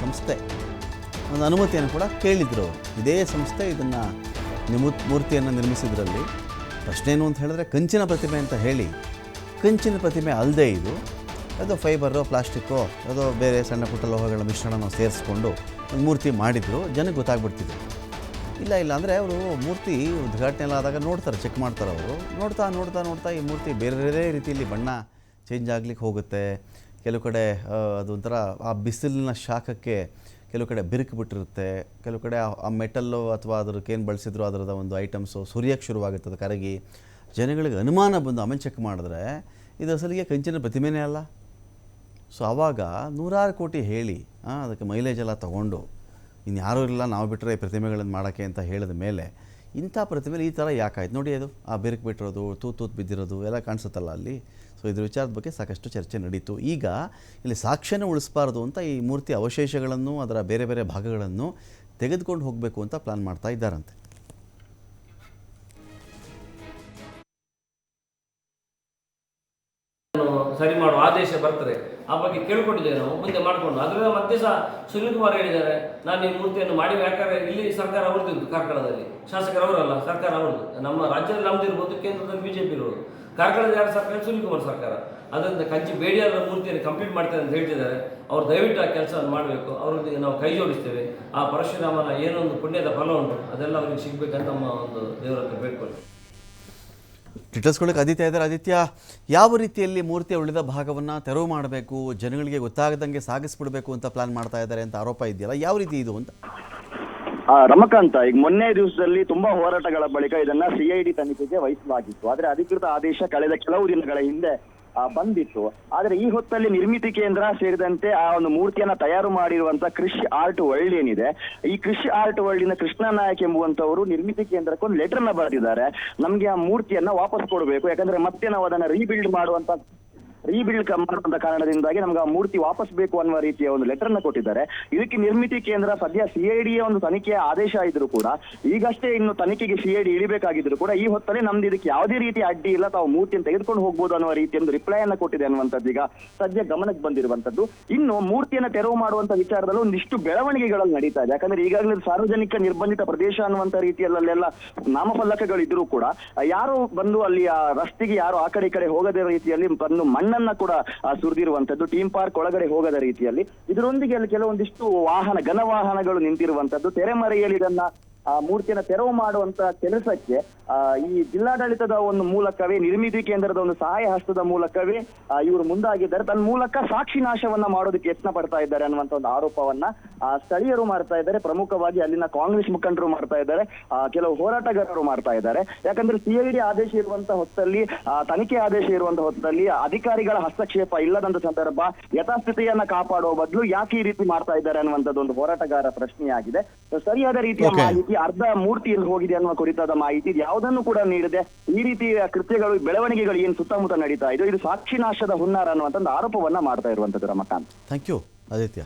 ಸಂಸ್ಥೆ. ಒಂದು ಅನುಮತಿಯನ್ನು ಕೂಡ ಕೇಳಿದರು ಇದೇ ಸಂಸ್ಥೆ ಇದನ್ನು ನಿಮು ಮೂರ್ತಿಯನ್ನು ನಿರ್ಮಿಸಿದ್ರಲ್ಲಿ. ಪ್ರಶ್ನೆ ಏನು ಅಂತ ಹೇಳಿದ್ರೆ ಕಂಚಿನ ಪ್ರತಿಮೆ ಅಂತ ಹೇಳಿ. ಕಂಚಿನ ಪ್ರತಿಮೆ ಅಲ್ಲದೆ ಇದು. ಅದು ಫೈಬರೋ ಪ್ಲಾಸ್ಟಿಕ್ಕೋ ಯಾವುದೋ ಬೇರೆ ಸಣ್ಣ ಪುಟ್ಟ ಲೋಹಗಳ ಮಿಶ್ರಣನ ಸೇರಿಸ್ಕೊಂಡು ಒಂದು ಮೂರ್ತಿ ಮಾಡಿದ್ರು. ಜನಕ್ಕೆ ಗೊತ್ತಾಗ್ಬಿಡ್ತಿದ್ರು ಇಲ್ಲ ಇಲ್ಲ ಅಂದರೆ ಅವರು ಮೂರ್ತಿ ಉದ್ಘಾಟನೆ ಆದಾಗ ನೋಡ್ತಾರೆ, ಚೆಕ್ ಮಾಡ್ತಾರೆ ಅವರು. ನೋಡ್ತಾ ನೋಡ್ತಾ ನೋಡ್ತಾ ಈ ಮೂರ್ತಿ ಬೇರೆ ಬೇರೆ ರೀತಿಯಲ್ಲಿ ಬಣ್ಣ ಚೇಂಜ್ ಆಗ್ಲಿಕ್ಕೆ ಹೋಗುತ್ತೆ. ಕೆಲವು ಕಡೆ ಅದೊಂಥರ ಆ ಬಿಸಿಲಿನ ಶಾಖಕ್ಕೆ ಕೆಲವು ಕಡೆ ಬಿರುಕು ಬಿಟ್ಟಿರುತ್ತೆ ಕೆಲವು ಕಡೆ ಆ- ಮೆಟಲ್ಲು ಅಥವಾ ಅದಕ್ಕೆ ಏನು ಬಳಸಿದ್ರು ಅದರದ ಒಂದು ಐಟಮ್ಸು ಸುರಿಯೋಕ್ಕೆ ಶುರುವಾಗುತ್ತೆ ಕರಗಿ. ಜನಗಳಿಗೆ ಅನುಮಾನ ಬಂದು ಆಮೇಲೆ ಚೆಕ್ ಮಾಡಿದ್ರೆ ಇದು ಅಸಲಿಗೆ ಕಂಚಿನ ಪ್ರತಿಮೆನೇ ಅಲ್ಲ. ಸೊ ಆವಾಗ ನೂರಾರು ಕೋಟಿ ಹೇಳಿ ಅದಕ್ಕೆ ಮೈಲೇಜ್ ಎಲ್ಲ ತೊಗೊಂಡು ಇನ್ಯಾರೂ ಇಲ್ಲ, ನಾವು ಬಿಟ್ಟರೆ ಪ್ರತಿಮೆಗಳನ್ನು ಮಾಡೋಕ್ಕೆ ಅಂತ ಹೇಳಿದ ಮೇಲೆ ಇಂಥ ಪ್ರತಿಮೆ ಈ ಥರ ಯಾಕಾಯ್ತು? ನೋಡಿ ಅದು, ಆ ಬಿರುಕು ಬಿಟ್ಟಿರೋದು, ತೂತು ತೂತು ಬಿದ್ದಿರೋದು ಎಲ್ಲ ಕಾಣಿಸುತ್ತಲ್ಲ ಅಲ್ಲಿ. ಸೊ ಇದ್ರ ವಿಚಾರದ ಬಗ್ಗೆ ಸಾಕಷ್ಟು ಚರ್ಚೆ ನಡೀತು. ಈಗ ಇಲ್ಲಿ ಸಾಕ್ಷ್ಯನ ಉಳಿಸ್ಬಾರ್ದು ಅಂತ ಈ ಮೂರ್ತಿ ಅವಶೇಷಗಳನ್ನು, ಅದರ ಬೇರೆ ಬೇರೆ ಭಾಗಗಳನ್ನು ತೆಗೆದುಕೊಂಡು ಹೋಗಬೇಕು ಅಂತ ಪ್ಲಾನ್ ಮಾಡ್ತಾ ಇದ್ದಾರಂತೆ. ಸರಿ ಮಾಡುವ ಆದೇಶ ಬರ್ತದೆ. ಆ ಬಗ್ಗೆ ಕೇಳಿಕೊಂಡಿದ್ದೇವೆ ನಾವು, ಮುಂದೆ ಮಾಡಿಕೊಂಡು. ಅದರಿಂದ ಮತ್ತೆ ಸಹ ಸುನೀಲ್ ಕುಮಾರ್ ಹೇಳಿದ್ದಾರೆ, ನಾನು ಈ ಮೂರ್ತಿಯನ್ನು ಮಾಡಿ ಯಾಕಂದರೆ ಇಲ್ಲಿ ಸರ್ಕಾರ ಅವ್ರದ್ದು ಕಾರ್ಕಳದಲ್ಲಿ. ಶಾಸಕರವರಲ್ಲ ಸರ್ಕಾರ ಅವ್ರದ್ದು. ನಮ್ಮ ರಾಜ್ಯದಲ್ಲಿ ನಮ್ದು ಇರ್ಬೋದು, ಕೇಂದ್ರದಲ್ಲಿ ಬಿಜೆಪಿ ಇರ್ಬೋದು ಕಾರ್ಕಳದ ಯಾರು ಸರ್ಕಾರ? ಸುನೀಲ್ ಕುಮಾರ್ ಸರ್ಕಾರ. ಅದರಿಂದ ಕಂಚಿ ಬೇಡಿಯಾದ ಮೂರ್ತಿಯನ್ನು ಕಂಪ್ಲೀಟ್ ಮಾಡ್ತಾರೆ ಅಂತ ಹೇಳ್ತಿದ್ದಾರೆ. ಅವ್ರು ದಯವಿಟ್ಟು ಆ ಕೆಲಸವನ್ನು ಮಾಡಬೇಕು. ಅವರೊಂದಿಗೆ ನಾವು ಕೈ ಜೋಡಿಸ್ತೇವೆ. ಆ ಪರಶುರಾಮನ ಏನೊಂದು ಪುಣ್ಯದ ಫಲ ಉಂಟು. ಅದೆಲ್ಲ ಅವ್ರಿಗೆ ಸಿಗಬೇಕಂತ ನಮ್ಮ ಒಂದು ದೇವರ ಹತ್ರ ಬೇಡ್ಕೊಳ್ತೀವಿ. ಟಿಟಸ್ಕೊಳ್ಳೋಕೆ ಆದಿತ್ಯ ಇದ್ದಾರೆ. ಆದಿತ್ಯ, ಯಾವ ರೀತಿಯಲ್ಲಿ ಮೂರ್ತಿಯ ಉಳಿದ ಭಾಗವನ್ನು ತೆರವು ಮಾಡಬೇಕು, ಜನಗಳಿಗೆ ಗೊತ್ತಾಗದಂಗೆ ಸಾಗಿಸ್ಬಿಡಬೇಕು ಅಂತ ಪ್ಲಾನ್ ಮಾಡ್ತಾ ಇದ್ದಾರೆ ಅಂತ ಆರೋಪ ಇದೆಯಲ್ಲ, ಯಾವ ರೀತಿ ಇದು ಅಂತ? ರಮಕಾಂತ, ಈಗ ಮೊನ್ನೆ ದಿವಸದಲ್ಲಿ ತುಂಬಾ ಹೋರಾಟಗಳ ಬಳಿಕ ಇದನ್ನ ಸಿಐಡಿ ತನಿಖೆಗೆ ವಹಿಸಲಾಗಿತ್ತು. ಆದ್ರೆ ಅಧಿಕೃತ ಆದೇಶ ಕಳೆದ ಕೆಲವು ದಿನಗಳ ಹಿಂದೆ ಬಂದಿತ್ತು. ಆದ್ರೆ ಈ ಹೊತ್ತಲ್ಲಿ ನಿರ್ಮಿತಿ ಕೇಂದ್ರ ಸೇರಿದಂತೆ ಆ ಒಂದು ಮೂರ್ತಿಯನ್ನ ತಯಾರು ಮಾಡಿರುವಂತ ಕೃಷಿ ಆರ್ಟ್ ವರ್ಲ್ಡ್ ಏನಿದೆ, ಈ ಕೃಷಿ ಆರ್ಟ್ ವರ್ಲ್ಡ್ನ ಕೃಷ್ಣ ನಾಯಕ್ ಎಂಬುವಂತವರು ನಿರ್ಮಿತಿ ಕೇಂದ್ರಕ್ಕೆ ಒಂದು ಲೆಟರ್ನ ಬರೆದಿದ್ದಾರೆ. ನಮ್ಗೆ ಆ ಮೂರ್ತಿಯನ್ನ ವಾಪಸ್ ಕೊಡಬೇಕು. ಯಾಕಂದ್ರೆ ಮತ್ತೆ ನಾವು ಅದನ್ನ ರೀಬಿಲ್ಡ್ ಮಾಡುವಂತ ರೀಬಿಲ್ಡ್ ಮಾಡುವಂತ ಕಾರಣದಿಂದಾಗಿ ನಮ್ಗೆ ಆ ಮೂರ್ತಿ ವಾಪಸ್ ಬೇಕು ಅನ್ನುವ ರೀತಿಯ ಒಂದು ಲೆಟರ್ನ ಕೊಟ್ಟಿದ್ದಾರೆ. ಇದಕ್ಕೆ ನಿರ್ಮಿತಿ ಕೇಂದ್ರ ಸದ್ಯ ಸಿಐಡಿಯ ಒಂದು ತನಿಖೆಯ ಆದೇಶ ಇದ್ರು ಕೂಡ, ಈಗಷ್ಟೇ ಇನ್ನು ತನಿಖೆಗೆ ಸಿಐಡಿ ಇಳಿಬೇಕಾಗಿದ್ರು ಕೂಡ, ಈ ಹೊತ್ತಲ್ಲಿ ನಮ್ದು ಇದಕ್ಕೆ ಯಾವುದೇ ರೀತಿ ಅಡ್ಡಿ ಇಲ್ಲ. ತಾವು ಮೂರ್ತಿಯನ್ನು ತೆಗೆದುಕೊಂಡು ಹೋಗ್ಬೋದು ಅನ್ನುವ ರೀತಿಯ ಒಂದು ರಿಪ್ಲೈ ಅನ್ನ ಕೊಟ್ಟಿದೆ ಅನ್ನುವಂಥದ್ದು ಈಗ ಸದ್ಯ ಗಮನಕ್ಕೆ ಬಂದಿರುವಂತದ್ದು ಇನ್ನು ಮೂರ್ತಿಯನ್ನ ತೆರವು ಮಾಡುವಂತ ವಿಚಾರದಲ್ಲೂ ಒಂದಿಷ್ಟು ಬೆಳವಣಿಗೆಗಳಲ್ಲಿ ನಡೀತಾ ಇದೆ. ಯಾಕಂದ್ರೆ ಈಗಾಗಲೇ ಸಾರ್ವಜನಿಕ ನಿರ್ಬಂಧಿತ ಪ್ರದೇಶ ಅನ್ನುವಂತ ರೀತಿಯಲ್ಲೆಲ್ಲ ನಾಮಫಲಕಗಳಿದ್ರು ಕೂಡ, ಯಾರು ಬಂದು ಅಲ್ಲಿ ರಸ್ತೆಗೆ ಯಾರು ಆ ಕಡೆ ಈ ಕಡೆ ಹೋಗದ ರೀತಿಯಲ್ಲಿ ಬಂದು ಮಣ್ಣನ್ನ ಕೂಡ ಸುರಿದಿರುವಂತದ್ದು ಟೀಮ್ ಪಾರ್ಕ್ ಒಳಗಡೆ ಹೋಗದ ರೀತಿಯಲ್ಲಿ. ಇದರೊಂದಿಗೆ ಅಲ್ಲಿ ಕೆಲವೊಂದಿಷ್ಟು ವಾಹನ ಘನ ವಾಹನಗಳು ನಿಂತಿರುವಂತದ್ದು ತೆರೆಮರೆಯಲ್ಲಿ ಇದನ್ನ ಆ ಮೂರ್ತಿಯನ್ನ ತೆರವು ಮಾಡುವಂತ ಕೆಲಸಕ್ಕೆ ಆ, ಈ ಜಿಲ್ಲಾಡಳಿತದ ಒಂದು ಮೂಲಕವೇ ನಿರ್ಮಿತಿ ಕೇಂದ್ರದ ಒಂದು ಸಹಾಯ ಹಸ್ತದ ಮೂಲಕವೇ ಇವರು ಮುಂದಾಗಿದ್ದಾರೆ. ತನ್ನ ಮೂಲಕ ಸಾಕ್ಷಿ ನಾಶವನ್ನ ಮಾಡೋದಕ್ಕೆ ಯತ್ನ ಪಡ್ತಾ ಇದ್ದಾರೆ ಅನ್ನುವಂತ ಒಂದು ಆರೋಪವನ್ನ ಆ, ಸ್ಥಳೀಯರು ಮಾಡ್ತಾ ಇದ್ದಾರೆ. ಪ್ರಮುಖವಾಗಿ ಅಲ್ಲಿನ ಕಾಂಗ್ರೆಸ್ ಮುಖಂಡರು ಮಾಡ್ತಾ ಇದ್ದಾರೆ. ಆ, ಕೆಲವು ಹೋರಾಟಗಾರರು ಮಾಡ್ತಾ ಇದ್ದಾರೆ. ಯಾಕಂದ್ರೆ ಸಿಐಡಿ ಆದೇಶ ಇರುವಂತ ಹೊತ್ತಲ್ಲಿ ಆ, ತನಿಖೆ ಆದೇಶ ಇರುವಂತ ಹೊತ್ತಲ್ಲಿ ಅಧಿಕಾರಿಗಳ ಹಸ್ತಕ್ಷೇಪ ಇಲ್ಲದಂತ ಸಂದರ್ಭ ಯಥಾಸ್ಥಿತಿಯನ್ನ ಕಾಪಾಡುವ ಬದಲು ಯಾಕೆ ಈ ರೀತಿ ಮಾಡ್ತಾ ಇದ್ದಾರೆ ಅನ್ನುವಂಥದ್ದು ಒಂದು ಹೋರಾಟಗಾರ ಪ್ರಶ್ನೆಯಾಗಿದೆ. ಸರಿಯಾದ ರೀತಿಯ ಮಾಹಿತಿ ಅರ್ಧ ಮೂರ್ತಿ ಎಲ್ಲಿ ಹೋಗಿದೆ ಅನ್ನುವ ಕುರಿತಾದ ಮಾಹಿತಿ ಯಾವುದನ್ನು ಕೂಡ ನೀಡದೆ. ಈ ರೀತಿಯ ಕೃತ್ಯಗಳು, ಬೆಳವಣಿಗೆಗಳು ಏನು ಸುತ್ತಮುತ್ತ ನಡೀತಾ ಇದೆ ಇದು ಸಾಕ್ಷಿ ನಾಶದ ಹುನ್ನಾರ ಅನ್ನುವಂತ ಆರೋಪವನ್ನ ಮಾಡ್ತಾ ಇರುವಂತದ್ದು ರಮಕಾಂತ್. Thank you Aditya.